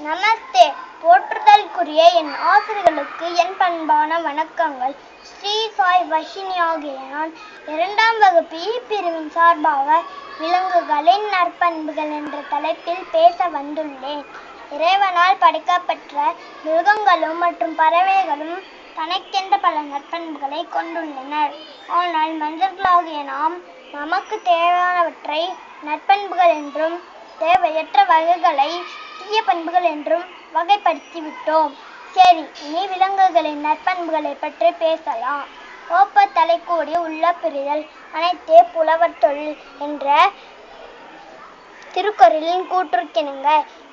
நமஸ்தே. போற்றுதலுக்குரிய என் ஆசிரியர்களுக்கு என் பண்பான வணக்கங்கள். ஸ்ரீ சாய் வஷினி ஆகிய நான் இரண்டாம் வகுப்பு இ பிரிவின் சார்பாக விலங்குகளின் நற்பண்புகள் என்ற தலைப்பில் பேச வந்துள்ளேன். இறைவனால் படைக்கப்பெற்ற மிருகங்களும் மற்றும் பறவைகளும் தனக்கென்ற பல நற்பண்புகளை கொண்டுள்ளனர். ஆனால் மனிதர்களாகிய நாம் நமக்கு தேவையானவற்றை நற்பண்புகள் என்றும் தேவையற்ற வகைகளை முக்கிய பண்புகள் என்றும் வகைப்படுத்திவிட்டோம். சரி இனி விலங்குகளின் நற்பண்புகளை பற்றி பேசலாம். ஓப்ப தலைக்கூடி உள்ள பிரிதல் அனைத்தே புலவர் தொழில் என்ற திருக்குறளின் கூற்றுக்கிணுங்க.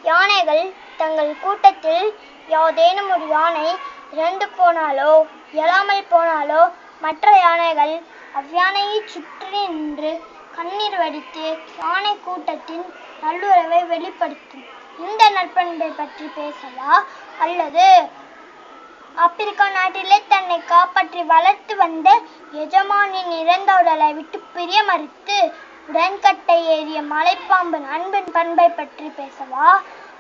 யானைகள் தங்கள் கூட்டத்தில் யாதேனும் ஒரு யானை இறந்து போனாலோ இயலாமல் போனாலோ மற்ற யானைகள் அவ்யானையை சுற்றி நின்று கண்ணீர் வடித்து யானை கூட்டத்தின் நல்லுறவை வெளிப்படுத்தும். இந்த நற்பண்பை பற்றி பேசலா அல்லது ஆப்பிரிக்கா நாட்டிலே தன்னை காப்பாற்றி வளர்த்து வந்த எஜமானின் இறந்த உடலை விட்டு பிரிய மறுத்து உடன்கட்டை ஏறிய மலைப்பாம்பின் அன்பின் பண்பை பற்றி பேசவா?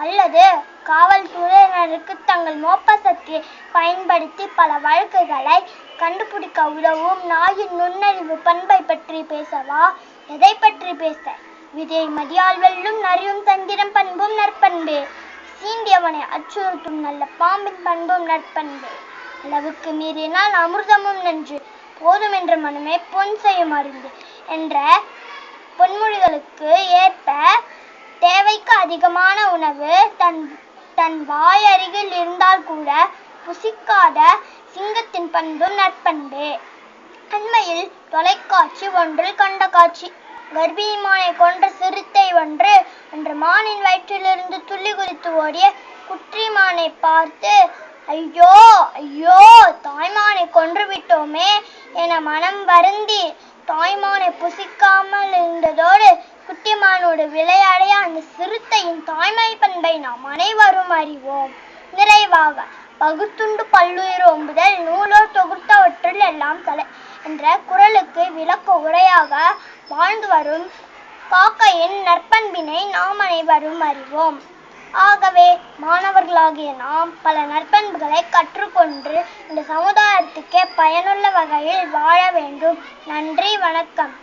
அல்லது காவல்துறையினருக்கு தங்கள் மோப்ப சக்தியை பயன்படுத்தி பல வழக்குகளை கண்டுபிடிக்க உதவும் நாயின் நுண்ணறிவு பண்பை பற்றி பேசவா? எதை பற்றி பேச? விதை மதியால் வெல்லும் நரியும் தந்திரம் பண்பும் நற்பண்பு. சீண்டியவனை அச்சுறுத்தும் நல்ல பாம்பின் பண்பும் நற்பண்பு. அளவுக்கு மீறினால் அமிர்தமும் நன்று. போதும் என்ற மனமே பொன் செய்யும் அருந்து என்ற பொன்மொழிகளுக்கு ஏற்ப தேவைக்கு அதிகமான உணவு தன் தன் வாய் அருகில் இருந்தால் கூட புசிக்காத சிங்கத்தின் பண்பும் நற்பண்பே. அண்மையில் தொலைக்காட்சி ஒன்றில் கண்ட காட்சி. கர்ப்பிணிமானை கொன்ற சிறுத்தை ஒன்று அன்று மானின் வயிற்றிலிருந்து துள்ளி குதித்து ஓடிய குற்றிமானை பார்த்து ஐயோ ஐயோ தாய்மானை கொன்று விட்டோமே என மனம் வருந்தி தாய்மானை புசிக்காமல் இருந்ததோடு குட்டிமானோடு விளையாடைய அந்த சிறுத்தையின் தாய்மை பண்பை நாம் அனைவரும் அறிவோம். நிறைவாக பகுத்துண்டு பல்லுயிர் ஓம்புதல் நூலோர் நன்றாக வாழ்ந்து வரும். காக்கையின் நற்பண்பினை நாம் அனைவரும் அறிவோம். ஆகவே மாணவர்களாகிய நாம் பல நற்பண்புகளை கற்றுக்கொண்டு இந்த சமுதாயத்துக்கே பயனுள்ள வகையில் வாழ வேண்டும். நன்றி வணக்கம்.